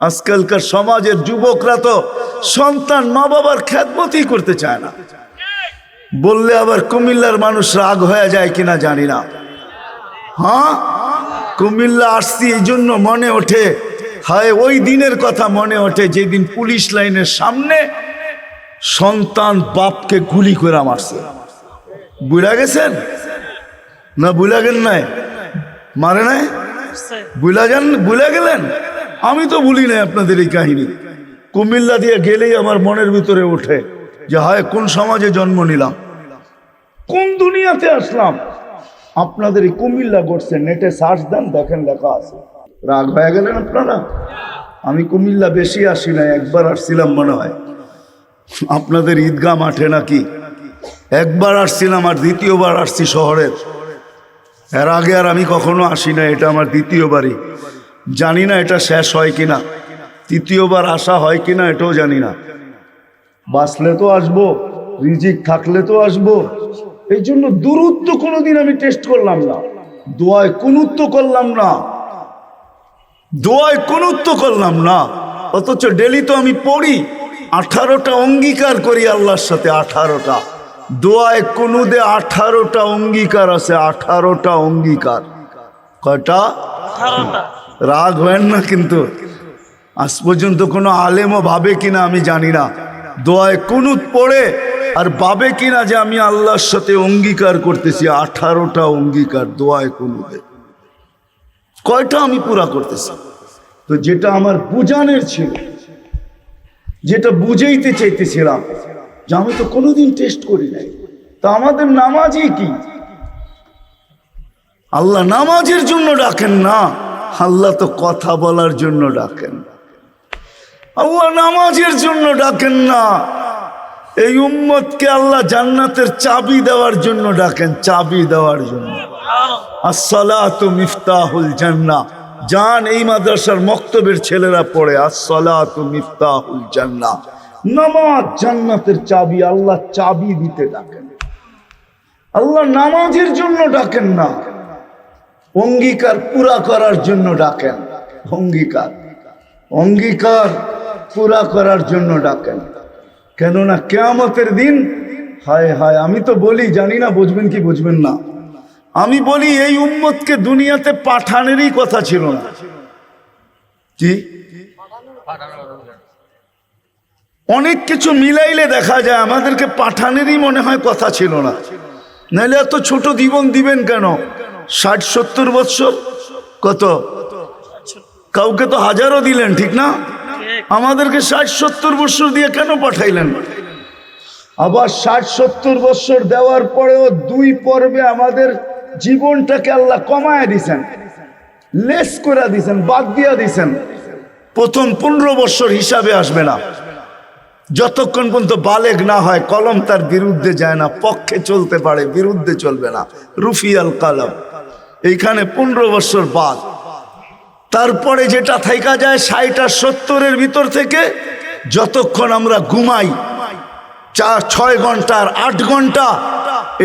আজকালকার সমাজের যুবকরা তো সন্তান মা বাবার খ্যাতমতি করতে চায় না। বললে আবার কুমিল্লার মানুষ রাগ হয়ে যায় কিনা জানি না। হ্যাঁ? কুমিল্লা আসছি এই জন্য মনে ওঠে হায় ওই দিনের কথা মনে ওঠে যেদিন পুলিশ লাইনের সামনে সন্তান বাপকে গুলি করে মারছে। বুঝা গেছেন? না বুঝা গেল নাই? মারে নাই? বুঝা যান বুঝা গেলেন? আমি তো ভুলি নাই আপনাদের এই কাহিনী। কুমিল্লা দিয়ে গেলেই আমার মনের ভিতরে ওঠে যে হায়, কোন সমাজে জন্ম নিলাম? কোন দুনিয়াতে আসলাম? আপনাদের এই কুমিল্লা ঘটছে নেটে সার্চ দেন, দেখেন লেখা আছে। রাগ হয়ে গেলেন আপনারা? আমি কুমিল্লা বেশি আসি নাই, একবার আসছিলাম মনে হয়। আপনাদের ঈদগাহ মাঠে নাকি? একবার আসছিলাম আর দ্বিতীয়বার আসছি শহরের। এর আগে আর আমি কখনো আসি না এটা আমার দ্বিতীয়বারই। জানি না এটা শেষ হয় কিনা। তৃতীয়বার আসা হয় কিনা এটাও জানি না। বাঁচলে তো আসব, রিজিক থাকলে তো আসব। এই জন্য দূরত্ব কোনোদিন আমি টেস্ট করলাম না। দোয়ায় কুনুত্ব করলাম না। দোয়ায় কুনুত্ব করলাম না। অথচ ডেলি তো আমি পড়ি। আঠারোটা অঙ্গীকার করি আল্লাহর সাথে, আঠারোটা। দোয়ায় কুনুদে আঠারোটা অঙ্গীকার আছে, আঠারোটা অঙ্গীকার। কয়টা? রাগ হয় না কিন্তু। আজ পর্যন্ত কোনো আলেমও ভাবে কিনা আমি জানি না। দোয়ায় কুনুত পড়ে আর ভাবে কিনা যে আমি আল্লাহর সাথে অঙ্গীকার করতেছি, আঠারোটা অঙ্গীকার দোয়ায় কুনুতে। কয়টা আমি পুরা করতেছি? তো যেটা আমার বুঝানের ছিল, যেটা বুঝাইতে চাইতেছিলাম যে আমি তো কোনোদিন টেস্ট করি নাই। তা আমাদের নামাজই কি? আল্লাহ নামাজের জন্য ডাকেন না। আল্লাহ তো কথা বলার জন্য ডাকেন। আল্লাহ নামাজের জন্য ডাকেন না। এই উম্মতকে আল্লাহ জান্নাতের চাবি দেওয়ার জন্য ডাকেন, চাবি দেওয়ার জন্য। এই মাদ্রাসার ছেলেরা পড়ে মিফতাহুল নামাজ জান্নাতের চাবি, আল্লাহ চাবি দিতে ডাকেন। আল্লাহ নামাজের জন্য ডাকেন না। অঙ্গীকার পুরা করার জন্য ডাকেন। অঙ্গীকার। অঙ্গীকার পুরা করার জন্য ডাকেন। কেননা কেয়ামতের দিন, হায় হায়, আমি তো বলি, জানি না বুঝবেন কি বুঝবেন না। আমি বলি, এই উম্মতকে দুনিয়াতে পাঠানেরই কথা ছিল না। কি? অনেক কিছু মিলাইলে দেখা যায়, আমাদেরকে পাঠানেরই মনে হয় কথা ছিল না। নাহলে এত ছোট জীবন দিবেন কেন? ষাট, সত্তর বৎসর? কত? কাউকে তো হাজারও দিলেন, ঠিক না? আমাদেরকে ষাট, সত্তর বৎসর দিয়ে কেন পাঠাইলেন? আবার ষাট, সত্তর বৎসর দেওয়ার পরেও দুই পর্বে আমাদের জীবনটাকে আল্লাহ কমায় দিছেন। লেস করে দিছেন, বাদ দিয়া দিছেন। প্রথম পনেরো বৎসর হিসাবে আসবে না। যতক্ষণ পর্যন্ত বালেগ না হয়, কলম তার বিরুদ্ধে যায় না, পক্ষে চলতে পারে, বিরুদ্ধে চলবে না। রুফিয়াল কালাম। এইখানে পনেরো বছর বাদ। তারপরে যেটা থাইকা যায় ষাট আর সত্তরের ভিতর থেকে যতক্ষণ আমরা ঘুমাই, চার, ছয় ঘণ্টা আর আট ঘণ্টা,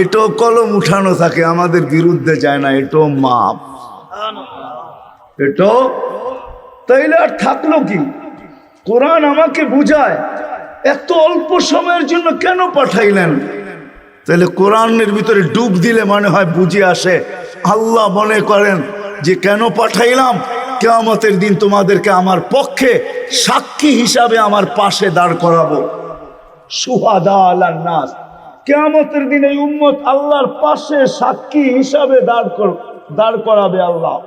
এটাও কলম উঠানো থাকে, আমাদের বিরুদ্ধে যায় না, এটাও মাপ। এটাও তাইলে আর থাকল কি? কোরআন আমাকে বুঝায়, এত অল্প সময়ের জন্য কেন পাঠাইলেন? তাহলে কোরআনের ভিতরে ডুব দিলে মনে হয় বুঝে আসে আল্লাহ মনে করেন যে কেন পাঠাইলাম? কেয়ামতের দিন তোমাদেরকে আমার পক্ষে সাক্ষী হিসাবে আমার পাশে দাঁড় করাবো। সুহাদা নাস। কেয়ামতের দিন এই উম্মত আল্লাহর পাশে সাক্ষী হিসাবে দাঁড় কর দাঁড় করাবে আল্লাহ।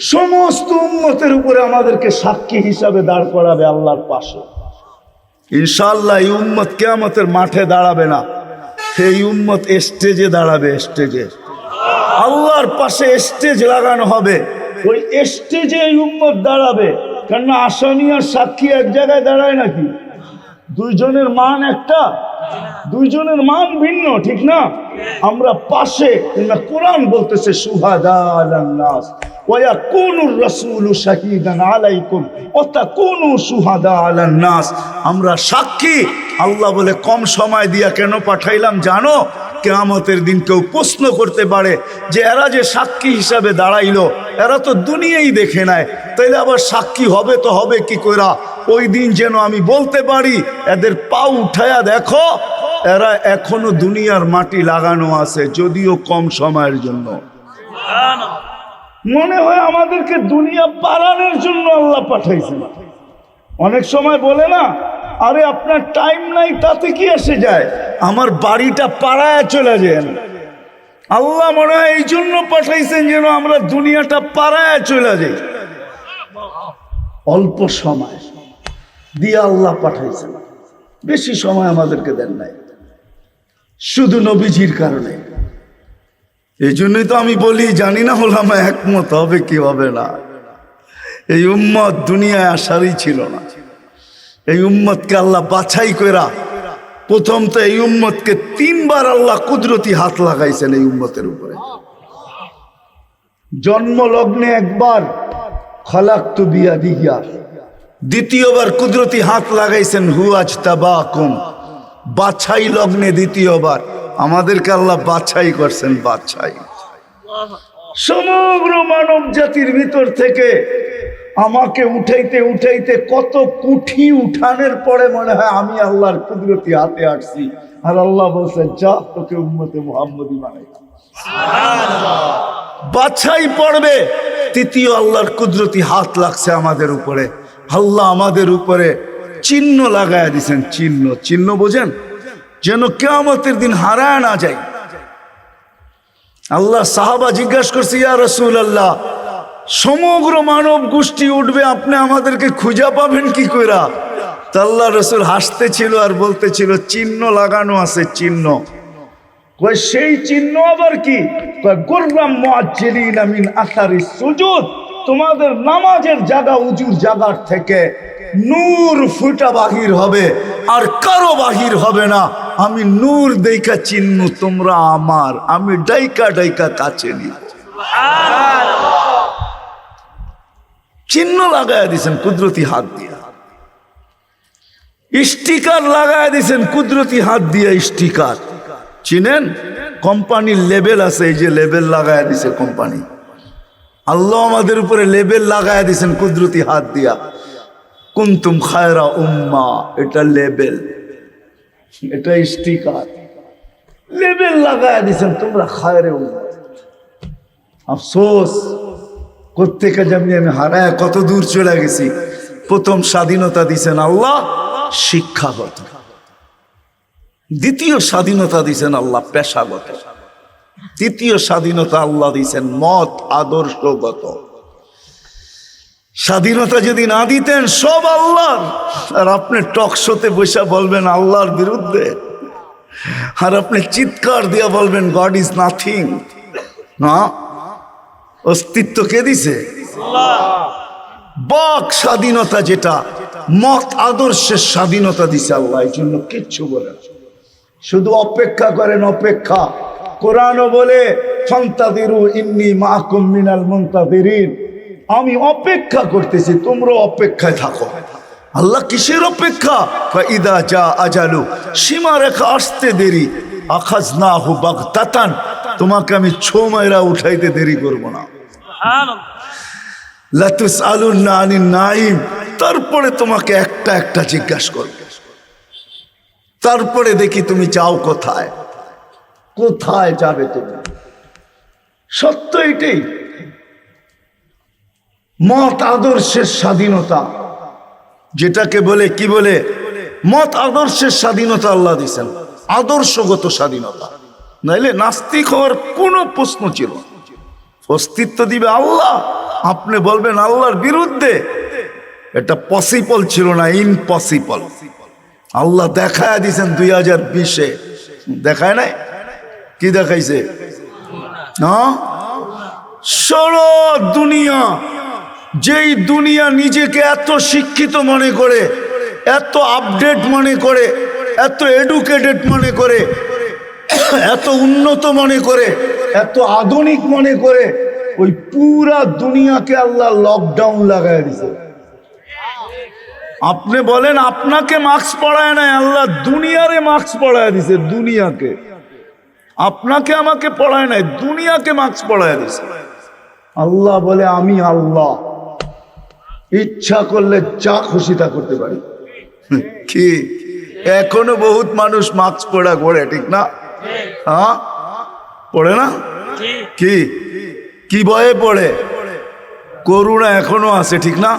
সমস্ত উম্মতের উপরে আমাদেরকে সাক্ষী হিসাবে দাঁড় করাবে আল্লাহর পাশে। ইনশাল্লাহ এই উম্মত কেয়ামতের মাঠে দাঁড়াবে না। সেই উম্মত স্টেজে দাঁড়াবে স্টেজে আল্লাহর পাশে স্টেজ লাগানো হবে। ওই স্টেজে এই উম্মত দাঁড়াবে। কেননা আসামি আর সাক্ষী এক জায়গায় দাঁড়ায় নাকি? দুইজনের মান একটা, দুইজনের মান ভিন্ন, ঠিক না? আমরা পাশে কোরআন বলতেছে আমরা সাক্ষী, আল্লাহ বলে, কম সময় দিয়া কেন পাঠাইলাম, জানো? কেয়ামতের দিন কেউ প্রশ্ন করতে পারে যে এরা যে সাক্ষী হিসাবে দাঁড়াইলো, এরা তো দুনিয়াই দেখে নেয়। তাইলে আবার সাক্ষী হবে তো হবে কি কইরা? ওই দিন যেন আমি বলতে পারি, এদের পা উঠায়া দেখো, এরা এখনও দুনিয়ার মাটি লাগানো আছে, যদিও কম সময়ের জন্য। মনে হয় আমাদেরকে দুনিয়া পালানোর জন্য আল্লাহ পাঠাইছে অনেক সময় বলে না আরে আপনার টাইম নাই, তাতে কি এসে যায়? আমার বাড়িটা পাড়ায় চলে যান। আল্লাহ মনে হয় এই জন্য পাঠাইছেন যেন আমরা দুনিয়াটা পাড়ায় চলে যাই। অল্প সময় দিয়ে আল্লাহ পাঠাইছেন। বেশি সময় আমাদেরকে দেন নাই। শুধু নবীজির কারণে। এই জন্যই তো আমি বলি, জানি না হলাম একমত হবে কি হবে না। এই উম্মত দুনিয়ায় আসারই ছিল না। এই উম্মতকে আল্লাহ বাছাই কইরা প্রথম তো এই উম্মতকে তিনবার আল্লাহ কুদরতি হাত লাগাইছেন এই উম্মতের উপরে। জন্ম লগ্নে একবার খলাক তু বিয়া দিহিয়া দ্বিতীয়বার কুদরতি হাত লাগাইছেন হুয়াজ তাবাকুম বাছাই লগ্নে দ্বিতীয়বার। আমাদেরকে আল্লাহ বাছাই করছেন, বাছাই। সমগ্র মানব জাতির ভিতর থেকে আমাকে উঠাইতে উঠাইতে কত কুঠি উঠানের পরে মনে হয় আমি আল্লাহর কুদরতি হাতে আসছি। আর আল্লাহ বলছেন যা তোকে উম্মতে মোহাম্মদী বানাই বাছাই পড়বে তৃতীয় আল্লাহর কুদরতি হাত লাগছে আমাদের উপরে। আল্লাহ আমাদের উপরে চিহ্ন লাগায় দিছেন চিহ্ন চিহ্ন বোঝেন? যেন কেয়ামতের দিন হারায় না যায়। আল্লাহ সাহাবা জিজ্ঞাসা করছে ইয়া রসুল আল্লাহ সমগ্র মানব গোষ্ঠী উঠবে, আপনি আমাদেরকে খুঁজা পাবেন কি কইরা? তাল্লা রসুল হাসতেছিল আর বলতেছিল, চিহ্ন লাগানো আছে, চিহ্ন। কয়, সেই চিহ্ন আবার কি? গোর্রাম মুআজ্জিলিন মিন তোমাদের নামাজের জায়গা উজুর জায়গার থেকে নূর ফুটা বাহির হবে, আর কারও বাহির হবে না। আমি নূর দেখা চিহ্ন তোমরা আমার, আমি ডাইকা ডাইকা কাছে নিব। চিহ্ন লাগায় দিছেন, কুদরতি হাত দিয়ে। স্টিকার লাগায় দিছেন, কুদরতি হাত দিয়ে স্টিকার। চিনেন? কোম্পানির লেবেল আছে, এই যে লেবেল লাগায় দিছে কোম্পানি। আল্লাহ আমাদের উপরে লেবেল লাগায় দিছেন, কুদরতি হাত দিয়া। কুন্তুম খায়রা উম্মা, এটা লেবেল। এটা স্টিকার। লেবেল লাগায় দিছেন, তোমরা খায়রে উম্মা। আফসোস। কোথেকে যেমনি আমি হারায়, কত দূর চলে গেছি। প্রথম স্বাধীনতা দিছেন আল্লাহ শিক্ষাগত দ্বিতীয় স্বাধীনতা দিছেন আল্লাহ, পেশাগত। তৃতীয় স্বাধীনতা আল্লাহ দিছেন মত, আদর্শগত। স্বাধীনতা যদি না দিতেন, সব আল্লাহর। আর আপনি টক শোতে বসে বলবেন আল্লাহর বিরুদ্ধে। আর আপনি চিৎকার দিয়ে বলবেন গড ইজ নাথিং না অস্তিত্ব কে দিছে? বাক স্বাধীনতা যেটা, মত আদর্শের স্বাধীনতা দিছে আল্লাহ, এই জন্য কিচ্ছু বলে শুধু অপেক্ষা করেন অপেক্ষা। কোরআনও বলে আমি অপেক্ষা করতেছি তোমরা অপেক্ষায় থাকো। আল্লাহ কিসের অপেক্ষা? ইদা যা আজালু, সীমা রেখা আসতে দেরি। আখাজ না হু বাগ তাতান তোমাকে আমি ছো মাইরা উঠাইতে দেরি করব না। তারপরে তোমাকে একটা একটা জিজ্ঞাসা করবে। তারপরে দেখি তুমি যাও কোথায়? কোথায় যাবে তুমি? সত্য এটাই। মত আদর্শের স্বাধীনতা। যেটাকে বলে, কি বলে? মত আদর্শের স্বাধীনতা আল্লাহ দিছেন আদর্শগত স্বাধীনতা। নাইলে নাস্তিক হওয়ার কোনো প্রশ্ন ছিল না। অস্তিত্ব দিবে আল্লাহ। আপনি বলবেন আল্লাহর বিরুদ্ধে। এটা পসিবল ছিল না ইম্পসিবল আল্লাহ দেখায় দিছেন দুই হাজার বিশে। দেখায় নাই? কি দেখাইছে? সরো দুনিয়া, যেই দুনিয়া নিজেকে এত শিক্ষিত মনে করে, এত আপডেট মনে করে, এত এডুকেটেড মনে করে, এত উন্নত মনে করে এত আধুনিক মনে করে ওই পুরা দুনিয়াকে আল্লাহ লকডাউন লাগাই দিছে। আপনি বলেন আপনাকে মাস্ক পড়ায় নাই আল্লাহ দুনিয়ারে মাস্ক পড়ায় দিছে দুনিয়াকে। আপনাকে আমাকে পড়ায় নাই দুনিয়াকে মাস্ক পড়ায় দিছে। আল্লাহ বলে আমি আল্লাহ। ইচ্ছা করলে যা খুশি তা করতে পারি। কি? এখনও বহুত মানুষ মাস্ক পড়া করে ঠিক না? হ্যাঁ? পড়ে না? কি? কি? ভয়ে পড়ে? করুণা এখনও আছে ঠিক না?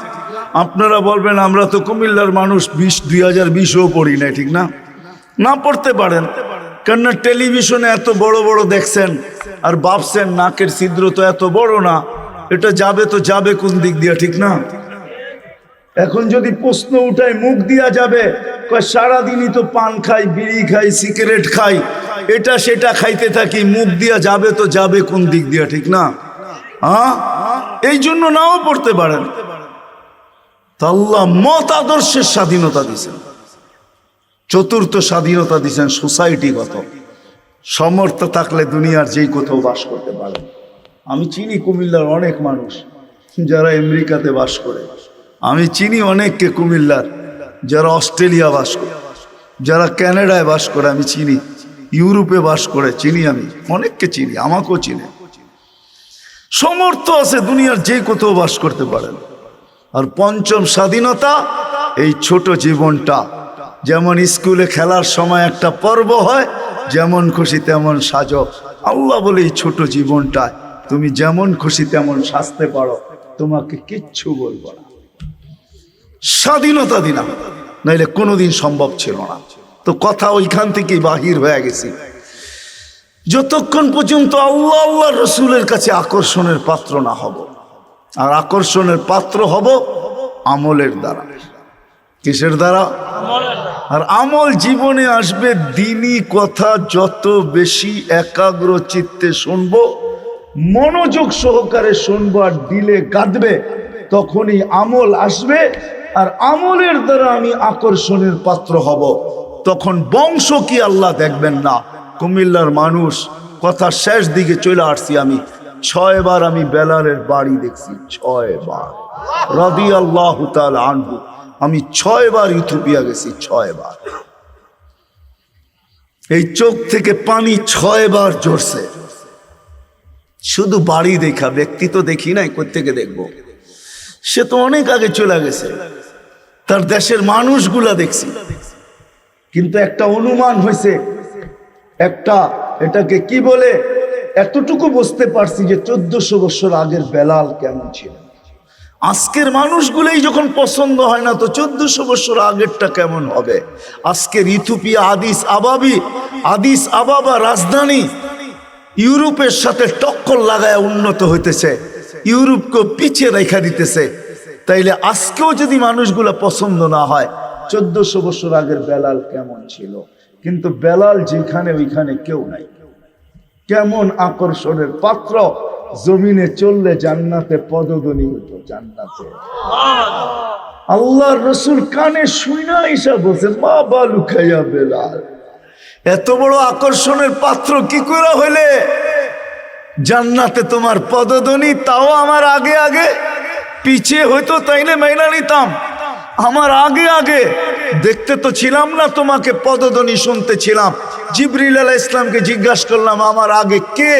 আপনারা বলবেন আমরা তো কুমিল্লার মানুষ বিশ দুই হাজার বিশও পড়ি না ঠিক না? না পড়তে পারেন। কেননা টেলিভিশনে এত বড় বড় দেখছেন আর ভাবছেন নাকের ছিদ্র তো এত বড় না এটা যাবে তো যাবে কোন দিক দিয়ে ঠিক না? এখন যদি প্রশ্ন উঠায় মুখ দিয়া যাবে সারাদিনই তো পান খাই বিড়ি খাই সিগারেট খাই এটা সেটা খাইতে থাকি, মুখ দিয়া যাবে তো যাবে কোন দিক দিয়া, ঠিক না? হ্যাঁ? এই জন্য নাও পড়তে পারেন। তা আল্লাহ মত আদর্শের স্বাধীনতা দিছেন চতুর্থ স্বাধীনতা দিছেন সোসাইটিগত সমর্থ থাকলে দুনিয়ার যেই কোথাও বাস করতে পারেন আমি চিনি কুমিল্লার অনেক মানুষ যারা আমেরিকাতে বাস করে। আমি চিনি অনেককে কুমিল্লার যারা অস্ট্রেলিয়া বাস করে, যারা ক্যানাডায় বাস করে, আমি চিনি। ইউরোপে বাস করে, চিনি আমি। অনেককে চিনি, আমাকেও চিনি। সমর্থ আছে দুনিয়ার যে কোথাও বাস করতে পারেন। আর পঞ্চম স্বাধীনতা, এই ছোট জীবনটা। যেমন স্কুলে খেলার সময় একটা পর্ব হয়, যেমন খুশি তেমন সাজো। আল্লাহ বলে এই ছোট জীবনটায়, তুমি যেমন খুশি তেমন সাজতে পারো, তোমাকে কিচ্ছু বলব না। স্বাধীনতা দিলাম নাইলে কোনোদিন সম্ভব ছিল না। তো কথা ওইখান থেকেই বাহির হয়ে গেছি। যতক্ষণ পর্যন্ত আল্লাহ আল্লাহ রসুলের কাছে আকর্ষণের পাত্র না হব, আর আকর্ষণের পাত্র হব আমলের দ্বারা। কিসের দ্বারা? আর আমল জীবনে আসবে দিনই কথা যত বেশি একাগ্র চিত্তে শুনব, মনোযোগ সহকারে শুনব আর দিলে গাঁদবে তখনই আমল আসবে, আর আমলের দ্বারা আমি আকর্ষণের পাত্র হব। তখন বংশ কি আল্লাহ দেখবেন না। কুমিল্লার মানুষ, কথা শেষ দিকে চলে আসছি আমি। ছয়বার আমি বেলালের বাড়ি দেখছি, ছয়বার। রবি আল্লাহ আনবু আমি ছয়বার ইথোপিয়া গেছি, ছয়বার। এই চোখ থেকে পানি ছয়বার জড়ছে শুধু বাড়ি দেখা, ব্যক্তি তো দেখি নাই কোথেকে দেখব? সে তো অনেক আগে চলে গেছে। তার দেশের মানুষগুলা দেখছি। কিন্তু একটা অনুমান হয়েছে। একটা, এটাকে কি বলে? এতটুকু বুঝতে পারছি যে চোদ্দশো বছর আগের বেলাল কেমন ছিল আজকের মানুষগুলোই যখন পছন্দ হয় না, তো চোদ্দশো বছর আগেরটা কেমন হবে? আজকের ইথুপিয়া আদিস আবাবি, আদিস আবাবা রাজধানী, ইউরোপের সাথে টক্কর লাগায় উন্নত হইতেছে। ইউরোপকে পিছিয়ে রেখা দিতেছে। তাইলে আজকেও যদি মানুষগুলো পছন্দ না হয় চোদ্দশো বছর আগের বেলাল কেমন ছিল? কিন্তু বেলাল যেখানে, ওইখানে কেউ নাই। কেমন আকর্ষণের পাত্র? জমিনে চললে জান্নাতে পদধ্বনি হতো জান্নাতে। আল্লাহর রসুল কানে শুইনা ইসা বলছে, মা বালু খাইয়া বেলাল। এত বড় আকর্ষণের পাত্র কি করে হইলে? জান্নাতে তোমার পদধ্বনি, তাও আমার আগে আগে। পিছিয়ে হইতো, তাইলে মেনা নিতাম। আমার আগে আগে দেখতে তো ছিলাম না, তোমাকে পদধ্বনি শুনতে ছিলাম। জিবরিল আলাহ ইসলামকে জিজ্ঞাসা করলাম, আমার আগে কে?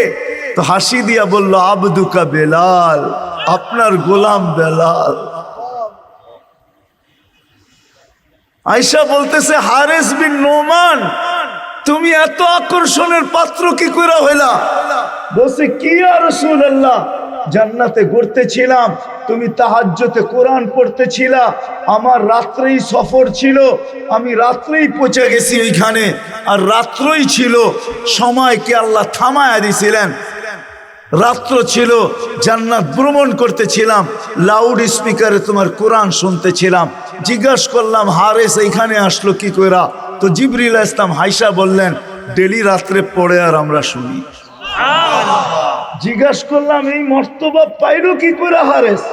তো হাসি দিয়া বলল, আবদুকা বেলাল, আপনার গোলাম বেলাল। আয়সা বলতেছে, হারেস বিন নোমান, তুমি এত আকর্ষণের পাত্র কি করে হইলা? বলছে, কি আর রসুল্লাহ জান্নাতে ঘুরতেছিলাম তুমি তাহাজ্যতে কোরআন পড়তেছিলা, আমার রাত্রেই সফর ছিল, আমি রাত্রেই পৌঁছে গেছি ওইখানে, আর রাত্রই ছিল সময়কে আল্লাহ থামায়া দিছিলেন। রাত্র ছিল, জান্নাত ভ্রমণ করতেছিলাম লাউড স্পিকারে তোমার কোরআন শুনতেছিলাম। জিজ্ঞাসা করলাম, হারেস, এইখানে আসলো কি কইরা? তো জিবরিল ইসলাম হাইসা বললেন, ডেলি রাত্রে পড়ে আর আমরা শুনি। জিজ্ঞাসা করলাম, এই মর্তবা পাইল কি করে হারেস?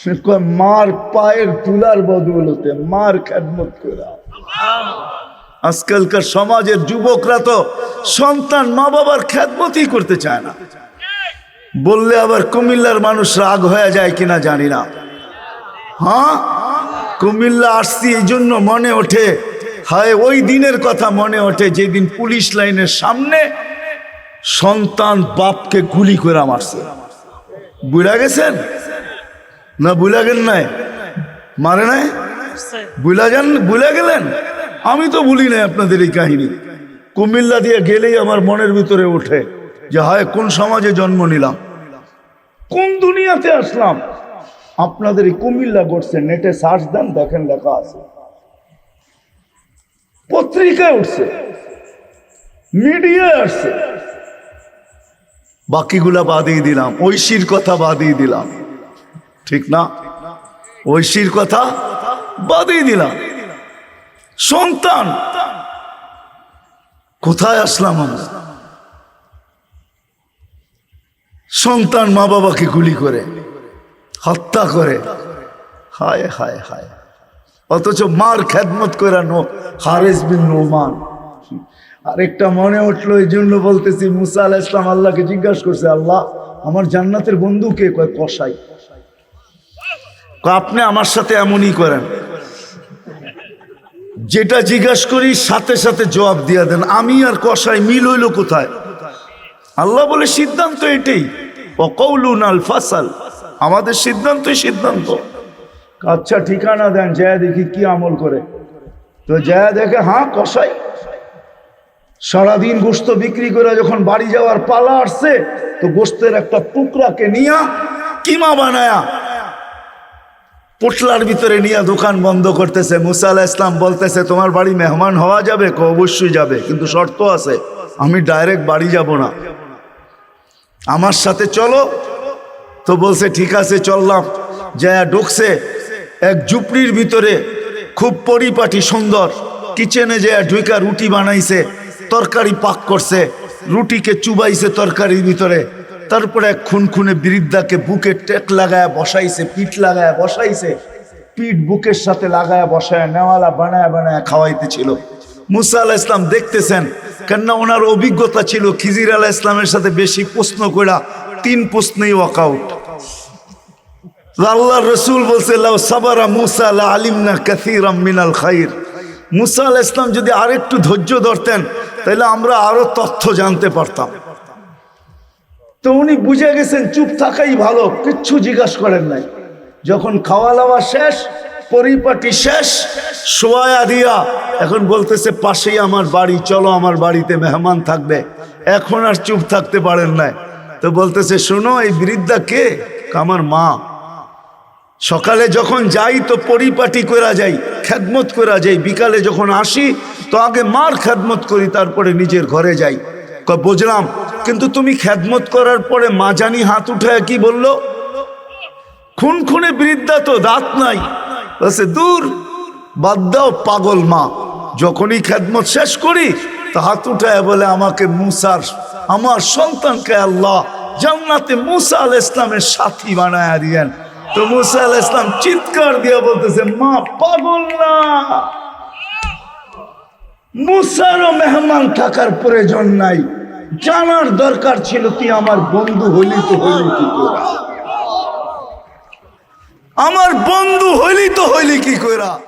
সে কয়, মার পায়ের তুলার বদৌলতে, মার খেদমত করা আজকালকার সমাজের যুবকরা তো সন্তান, মা বাবার খ্যাতমতই করতে চায় না। বললে আবার কুমিল্লার মানুষ রাগ হয়ে যায় কিনা জানি না। হ্যাঁ? কুমিল্লা আসছি এই জন্য মনে ওঠে, হায়, ওই দিনের কথা মনে ওঠে যেদিন পুলিশ লাইনের সামনে সন্তান বাপকে গুলি করে মারছে। বুঝা গেছেন? না বুঝা গেল নাই? মারে নাই? বুলা যান বুঝা গেলেন? আমি তো ভুলি নাই আপনাদের এই কাহিনী। কুমিল্লা দিয়ে গেলেই আমার মনের ভিতরে ওঠে যে হায়, কোন সমাজে জন্ম নিলাম? কোন দুনিয়াতে আসলাম? আপনাদের এই কুমিল্লা ঘটছে নেটে সার্চ দেন, দেখেন লেখা আছে। পত্রিকায় উঠছে, মিডিয়ায় আসছে। বাকিগুলা বাদিয়ে দিলাম। ঐশীর কথা বাদিয়ে দিলাম। ঠিক না? ঐশীর কথা বাদিয়ে দিলাম। সন্তান, কোথায় আসলাম আমরা? সন্তান মা বাবাকে গুলি করে, হত্যা করে। হায় হায় হায়। অথচ মার খেদমত করে নো হারেস বিন নোমান। আরেকটা মনে উঠল এই জন্য বলতেছি মুসা আলাহ ইসলাম আল্লাহকে জিজ্ঞাসা করছে আল্লাহ আমার জান্নাতের বন্ধু কে? কয় কয়, আপনি আমার সাথে এমনই করেন। যেটা জিজ্ঞাস করি সাথে সাথে জবাব দিয়া দেন আমি আর কসাই মিল হইল কোথায়? আল্লাহ বলে সিদ্ধান্ত এটাই। অকৌলুন আল ফাসাল। আমাদের সিদ্ধান্তই সিদ্ধান্ত। আচ্ছা ঠিকানা দেন জয়া দেখি কি আমল করে। তো জয়া দেখে হ্যাঁ কসাই। সারাদিন গোস্ত বিক্রি করে যখন বাড়ি যাওয়ার পালা আসছে, তো গোস্তের একটা টুকরাকে নিয়া কিমা বানায়া পোটলার ভিতরে নিয়ে দোকান বন্ধ করতেছে। মুসা ইসলাম বলতেছে, তোমার বাড়ি মেহমান হওয়া যাবে? অবশ্যই যাবে, কিন্তু শর্ত আছে, আমি ডাইরেক্ট বাড়ি যাব না। আমার সাথে চলো। তো বলছে, ঠিক আছে, চললাম। যা ঢুকছে, এক ঝুপড়ির ভিতরে খুব পরিপাটি সুন্দর। কিচেনে যে ঢুইকা রুটি বানাইছে। তরকারি পাক করছে, রুটিকে চুবাইছে তরকারির ভিতরে। তারপরে এক খুনখুনে বৃদ্ধাকে বুকে টেক লাগায় বসাইছে, পিঠ লাগায় বসাইছে। পিঠ বুকের সাথে লাগায় বসায় নেওয়ালা বানায় বানায় খাওয়াইতেছিল। মুসা আলাহ ইসলাম দেখতেছেন, কেননা ওনার অভিজ্ঞতা ছিল খিজির আলাহ ইসলামের সাথে বেশি প্রশ্ন করা তিন প্রশ্নেই ওয়াকআউট। আল্লাহ রসুল বলছে, লাউ সাবারা মুসা লা আলিমনা কাসীরাম মিনাল খাইর। মুসা আলাহ ইসলাম যদি আরেকটু ধৈর্য ধরতেন, তাহলে আমরা আরও তথ্য জানতে পারতাম। তো উনি বুঝে গেছেন চুপ থাকাই ভালো, কিচ্ছু জিজ্ঞাসা করেন নাই। যখন খাওয়া দাওয়া শেষ, পরিপাটি শেষ সোয়া দিয়া এখন বলতেছে, পাশেই আমার বাড়ি, চলো আমার বাড়িতে মেহমান থাকবে। এখন আর চুপ থাকতে পারেন নাই। তো বলতেছে, শোনো, এই বৃদ্ধা কে? আমার মা। সকালে যখন যাই তো পরিপাটি করা যাই, খেদমত করা যাই, বিকালে যখন আসি তো আগে মার খেদমত করি, তারপরে নিজের ঘরে যাই। বুঝলাম, কিন্তু তুমি খেদমত করার পরে মা জানি হাত উঠায় কি বলল? খুন খুনে বৃদ্ধা তো দাঁত নাই। বলছে, দূর, বাদ দাও পাগল মা, যখনই খেদমত শেষ করি, তো হাত উঠায় বলে আমাকে মুসার, আমার সন্তানকে আল্লাহ জান্নাতে মুসা আল ইসলামের সাথী বানায় দিয়েন। তো মুসা আল ইসলাম চিৎকার দিয়ে বলতেছে, মা, পাগল না? মুসারও মেহমান থাকার প্রয়োজন নাই। জানার দরকার ছিল, তুই আমার বন্ধু হলি তো হইলি কি করে আমার বন্ধু হইলি তো হইলি কি কইরা?